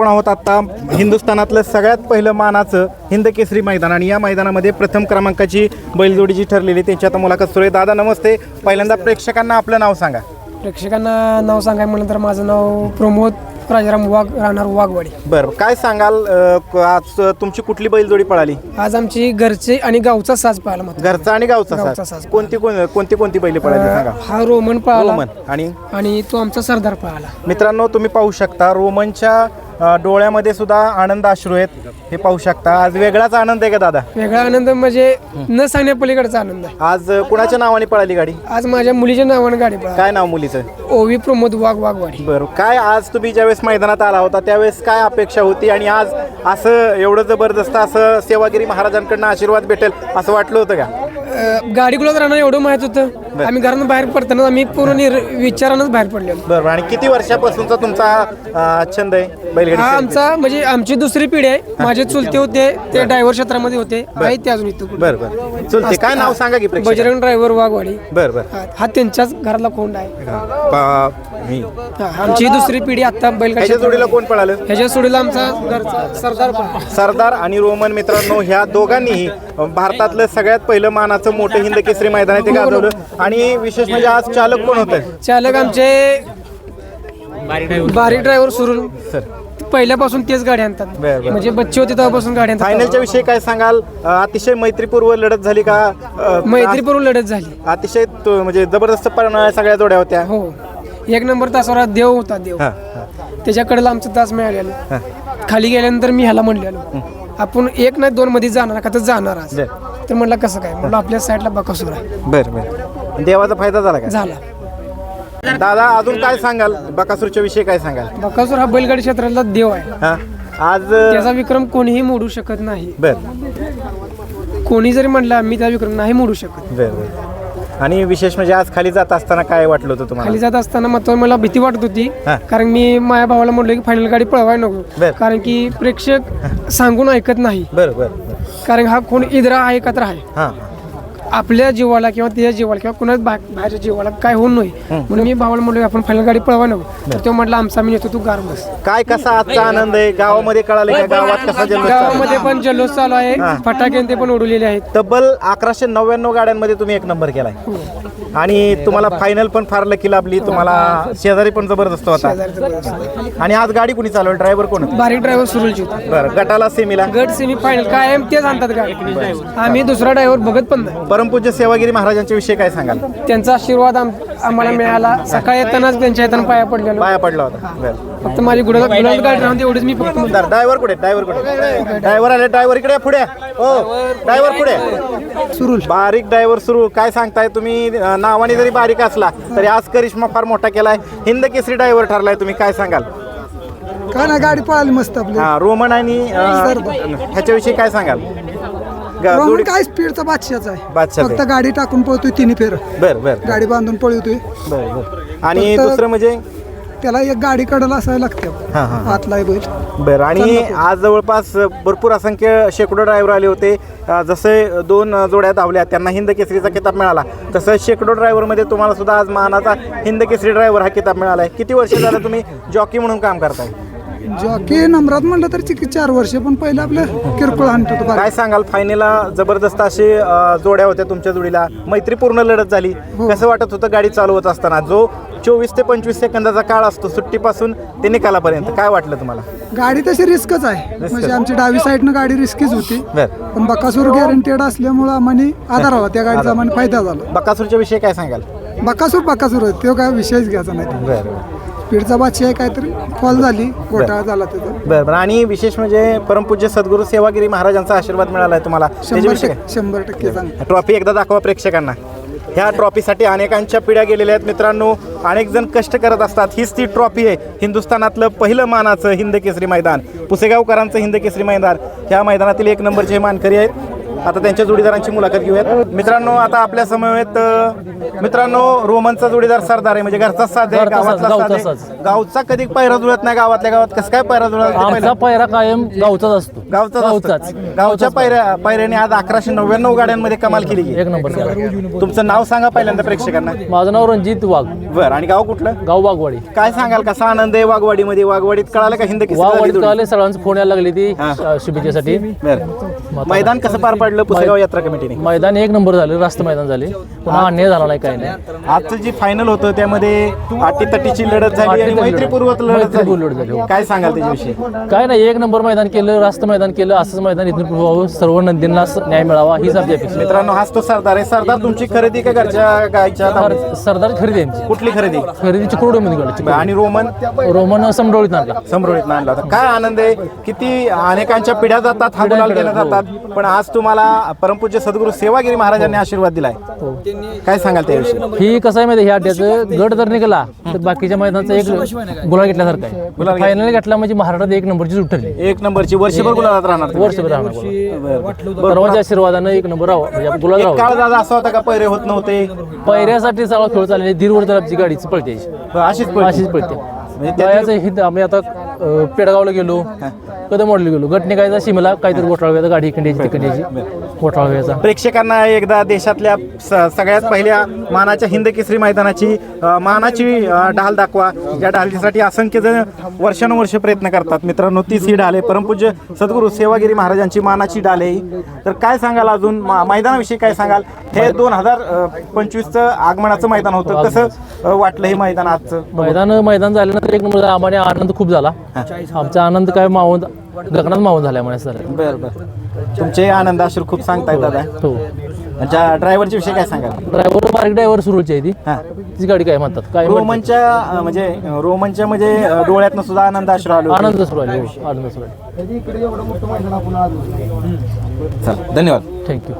आपण आहोत आता हिंदुस्थानातलं सगळ्यात पहिलं मानाचं हिंद केसरी मैदान. आणि या मैदानामध्ये प्रथम क्रमांकाची बैलजोडी जी ठरलेली त्यांची आता मुलाखत सुरू आहे. दादा नमस्ते. पहिल्यांदा प्रेक्षकांना आपलं नाव सांगा. प्रेक्षकांना नाव सांगाय म्हणलं तर माझं नाव प्रमोद राजाराम वाघ राहणार वाघवाडी. बरं काय सांगाल अ, आज तुमची कुठली बैलजोडी पळाली? आज आमची घरचे आणि गावचा साज पाहायला मग घरचा आणि गावचा गावचा साज साज. कोणती कोण कोणती कोणती बैल पळाली सांगा. हा रोमन पाहिला रोमन. आणि? आणि तो आमचा सरदार पाहिला मित्रांनो तुम्ही पाहू शकता रोमनच्या डोळ्यामध्ये सुद्धा आनंद अश्रू आहेत हे पाहू शकता. आज वेगळाच आनंद आहे का दादा? वेगळा आनंद म्हणजे न सांगण्या पलीकडचा आनंद आहे. आज कुणाच्या नावाने पळाली गाडी? आज माझ्या मुलीच्या नावाने गाडी काय नाव मुलीचं? ओवी प्रमोद वाघ वाघवाडी. बरं काय आज तुम्ही ज्यावेळेस मैदानात आला होता त्यावेळेस काय अपेक्षा होती? आणि आज असं एवढं जबरदस्त असं सेवागिरी महाराजांकडनं आशीर्वाद भेटेल असं वाटलं होतं का? अं, गाडी गुलाब राहणार एवढं माहीत होतं? आम्ही घरातून बाहेर पडताना आम्ही पूर्ण विचारानच बाहेर पडलेलो. बरं आणि किती वर्षापासूनचा तुमचा अ, छंद आहे बैलगाडी हा? आमचा म्हणजे आमची दुसरी पिढी आहे. माझे चुलते होते ते ड्रायव्हर क्षेत्रामध्ये होते. आहेत ते अजून इथं कुठं. बरं बरं. चलते काय नाव सांगा की प्रेक्षक बजरंग ड्रायव्हर वाघवाडी. बरं बरं. हा हा त्यांच्याच घरातला कोंड आहे. मी. हा, आमची दुसरी पिढी आता बैलगाडी ह्याच्या जोडीला कोण पळालं? ह्याच्या सोडीला आमचा घरचा सरदार पण सरदार आणि रोमन मित्रांनो ह्या दोघांनीही भारतातलं सगळ्यात पहिलं मानाचं मोठं हिंद केसरी मैदान आहे ते गाजवलं. आणि विशेष म्हणजे आज चालक कोण होतं? चालक आमचे बारीक ड्रायव्हर सुरू सर. पहिल्यापासून तेच गाडी आणतात. बरं, बरं. म्हणजे बच्चे होते तेव्हापासून गाडी आणतात. फायनलच्या विषयी काय सांगाल? अ, अतिशय मैत्रीपूर्व लढत झाली का? अ, मैत्रीपूर्व लढत झाली. अतिशय तो- म्हणजे जबरदस्त पळणाऱ्या सगळ्या जोड्या होत्या. हो. एक नंबर तासावर देव होता देव. हा, हा, त्याच्याकडे आमचं तास मिळालेलं. खाली गेल्यानंतर मी ह्याला म्हणलेलो. आपण एक नाही दोन मध्ये जाणार का तर जाणार आज. बर. तर म्हणलं कसं काय? म्हणलं आपल्या साईडला बकासूर आहे. बर बर. देवाचा फायदा झाला का झाला. दादा अजून काय सांगाल? बकासूरच्या विषयी काय सांगाल? बकासूर हा बैलगाडी क्षेत्रातला देव आहे. हा? आज त्याचा विक्रम कोणीही मोडू शकत नाही. बर. कोणी जरी म्हणलं मी त्या विक्रम नाही मोडू शकत. बर बर. आणि विशेष म्हणजे आज खाली जात असताना काय वाटलं होतं तुम्हाला? खाली जात असताना मात्र मला भीती वाटत होती. हा. कारण मी माझ्या भावाला म्हटलं की फायनल गाडी पळवाय बर. नको कारण की प्रेक्षक सांगून ऐकत नाही. बर बर कारण हा कोण इदरा आहे का तर आहे. हा. आपल्या जीवाला किंवा त्याच्या जीवाला किंवा कुणाच बा- बाहेरच्या जीवाला काय होऊ नये म्हणून मी भावाला म्हटलं आपण फायनल गाडी पळवा नको तर तो म्हटलं आमचा मी येतो तू गार बस. काय कसा आजचा आनंद आहे? गावामध्ये कळाले का? गावात कसा गावामध्ये पण जल्लोष चालू आहे. फटाके ते पण उडवलेले आहेत. तब्बल अकराशे नव्याण्णव गाड्यांमध्ये तुम्ही एक नंबर केलाय. आणि तुम्हाला फायनल पण फार लकी लाभली. तुम्हाला शेजारी पण जबरदस्त होता. आणि आज गाडी कुणी चालवली? ड्रायव्हर कोण होता? बारीक ड्रायव्हर होता बरं गटाला सेमीला गट सेमी फायनल कायम तेच आणतात गाडी. आम्ही दुसरा ड्रायव्हर बघत पण नाही. परमपूज्य सेवागिरी महाराजांच्या विषयी काय सांगाल? त्यांचा आशीर्वाद आम- आम्हाला मिळाला. सकाळी येतानाच त्यांच्या येताना पाया पडलेलो. पाया पडला होता. बरं. फक्त माझी गुडा गाडी राहून एवढीच मी फक्त. ड्रायव्हर कुठे? ड्रायव्हर कुठे? ड्रायव्हर आले ड्रायव्हर इकडे या, पुढे या. हो ड्रायव्हर पुढे सुरू बारीक ड्रायव्हर सुरू काय सांगताय तुम्ही? अं, नावाने जरी बारीक असला तरी आज करिश्मा फार मोठा केलाय. हिंद केसरी ड्रायव्हर ठरलाय तुम्ही. काय सांगाल? काय ना गाडी पळाली मस्त आपली. हा रोमन आणि अं, ह्याच्याविषयी काय सांगाल? गा- रोहन जोडी- काय स्पीडचा बादशाचा आहे. बादशाचा फक्त आहे. गाडी टाकून पळतोय तिन्ही फेर. बर बर. गाडी बांधून पळवतोय बर बर. आणि फक्त- दुसरं म्हणजे? त्याला एक गाडी कडला असायला लागते. हा, हा. बैल. बरं आणि आज जवळपास भरपूर असंख्य शेकडो ड्रायव्हर आले होते. अं, जसे दोन अं, जोड्या धावल्या त्यांना हिंद केसरीचा किताब मिळाला. तसं शेकडो ड्रायव्हरमध्ये तुम्हाला सुद्धा आज मानाचा हिंद केसरी ड्रायव्हर हा किताब मिळाला आहे किती वर्ष झालं तुम्ही जॉकी म्हणून काम करताय? जॉकी नंबरात म्हणलं तर चिकी चार वर्ष पण पहिलं आपलं किरकोळ आणतो होतो बारीक. काय सांगाल? फायनलला जबरदस्त असे अं, जोड्या होत्या तुमच्या जोडीला. मैत्रीपूर्ण लढत झाली. कसं वाटत होतं गाडी चालवत असताना? जो चोवीस ते पंचवीस सेकंदाचा काळ असतो सुट्टीपासून ते निकालापर्यंत काय वाटलं तुम्हाला? गाडी तशी रिस्कच आहे. म्हणजे आमची डावी साईडनं गाडी रिस्कीच होती. बर. पण बकासूर गॅरंटेड असल्यामुळं आम्हाला आधार हवा त्या गाडीचा आम्हाला फायदा झाला. बकासूरच्या विषयी काय सांगाल? बकासूर बकासूर आहे तो काय विषयच घ्यायचा नाही. बरं. स्पीडचा बादशाह आहे काहीतरी फॉल झाली घोटाळा झाला त्याचा. बरं बरं. आणि विशेष म्हणजे परमपूज्य सद्गुरू सेवागिरी महाराजांचा आशीर्वाद मिळाला आहे तुम्हाला. शंभर त्याच्याविषयी टक्के शंभर टक्के चांगलं ट्रॉफी एकदा दाखवा प्रेक्षकांना. ह्या ट्रॉफीसाठी अनेकांच्या पिढ्या गेलेल्या आहेत मित्रांनो. अनेक जण कष्ट करत असतात. हीच ती ट्रॉफी आहे. हिंदुस्थानातलं पहिलं मानाचं हिंद केसरी मैदान. पुसेगावकरांचं हिंद केसरी मैदान. ह्या मैदानातील एक नंबरचे हे मानकरी आहेत. आता त्यांच्या जोडीदारांची मुलाखत घेऊयात. मित्रांनो आता आपल्या समवेत मित्रांनो रोमनचा जोडीदार सरदार आहे. म्हणजे घरचा साथ आहे गावातला गावचा आहे. कधी पैरा जुळत नाही गावातल्या गावात? कसं काय पैरा जुळत आमचा पहिलं- पायरा कायम गावचाच असतो. गावचाच गावचाच. असतो. गावच्या पायऱ्या पायऱ्याने आज अकराशे नव्याण्णव गाड्यांमध्ये कमाल केली एक नंबर तुमचं नाव सांगा पहिल्यांदा प्रेक्षकांना. माझं नाव रणजित वाघ. बरं आणि गाव कुठलं? गाव वाघवाडी. काय सांगाल कसा आनंद आहे वाघवाडीमध्ये? वाघवाडीत कळालं का हिंद झाली वाघवाडीत सगळ्यांचं फोन यायला लागली ती हा. शुभेच्छेसाठी. बरं. मैदान कसं पार पडलं पुसेगाव यात्रा कमिटीने मैदान एक नंबर झाले रास्त मैदान झाले. पुन्हा अन्याय झाला नाही काही नाही. आजचं जी फायनल होतं त्यामध्ये अटीतटीची लढत झाली आणि मैत्रीपूर्वक लढत. मैत्रीपूर्वक लढत झाली, झाली हो. काय सांगाल त्याच्याविषयी? काय नाही एक नंबर मैदान केलं रास्त मैदान केलं असंच मैदान इथून पुढे व्हावं सर्व नंदींना स- न्याय मिळावा हीच आपली अपेक्षा. मित्रांनो हाच तो सरदार आहे. सरदार तुमची खरेदी का घरच्या गायच्या? सर- सरदार खरेदी आहे आमची. कुठली खरेदी? खरेदी चिकडोमध्ये गेलो आणि रोमन? रोमन समडोळीत आणला. समृद्धीत आणला. होता काय आनंद आहे? किती अनेकांच्या पिढ्या जातात हा गुलाल केल्या जातात. पण आज तुम्हाला परमपूज्य सद्गुरू सेवागिरी महाराजांनी आशीर्वाद दिलाय. काय सांगाल त्याविषयी? ही कसं आहे माहिती ह्या अड्ड्याचं गट जर निघाला तर बाकीच्या मैदानाचा एक गुलाल घेतल्यासारखा आहे. फायनल घेतला. म्हणजे महाराष्ट्रात एक नंबरची ठरली. एक नंबरची वर्षभर गुलालात राहणार. वर्षभर राहणार गुलाल. सर्वांच्या आशीर्वादानं एक नंबर राहावा. म्हणजे आपण गुलाल एक राहावा. काळ दादा असा होता का पैरे होत नव्हते? पहिऱ्यासाठी सगळा खेळ चालले दीड वर्ष आमची गाडीच पळते अशीच पळते. अशीच पळते म्हणजे हित आम्ही आता अं, पेडगावला गेलो कदम मॉडेल गेलो. गट निघायचा शिमला काहीतरी घोटाळा गाडी इकडे तिकडे घोटाळा प्रेक्षकांना एकदा देशातल्या स- सगळ्यात पहिल्या मानाच्या हिंद केसरी मैदानाची अ, मानाची अ, ढाल दाखवा. या ढालीसाठी असंख्य जण वर्षानुवर्ष प्रयत्न करतात. मित्रांनो तीच ही ढाल आहे. परमपूज्य सद्गुरू सेवागिरी महाराजांची मानाची ढाल आहे ही. तर काय सांगाल अजून? मा- मैदानाविषयी काय सांगाल? हे दोन हजार पंचवीसचं आगमनाचं मैदान होतं. कसं अ, वाटलं हे मैदान आजचं? मैदान मैदान झाल्यानंतर एक नंबर आम्हाला आनंद खूप झाला. आमचा आनंद काय मावून गगनात मावून झाला म्हणायचं झालं बरं बरं. तुमचे आनंद अश्रू खूप सांगतायत दादा. हो. अच्छा ड्रायव्हरच्या विषयी काय सांगाल? ड्रायव्हर बारीक ड्रायव्हर सुरूची आहे ती. हां. ती गाडी काय म्हणतात? काय म्हणतात? रोमनच्या अ, म्हणजे अ, रोमनच्या म्हणजे अ, डोळ्यातनं सुद्धा आनंद अश्रू आलो आनंद सुरू आहे हो, आनंद सुरू चला धन्यवाद. थँक्यू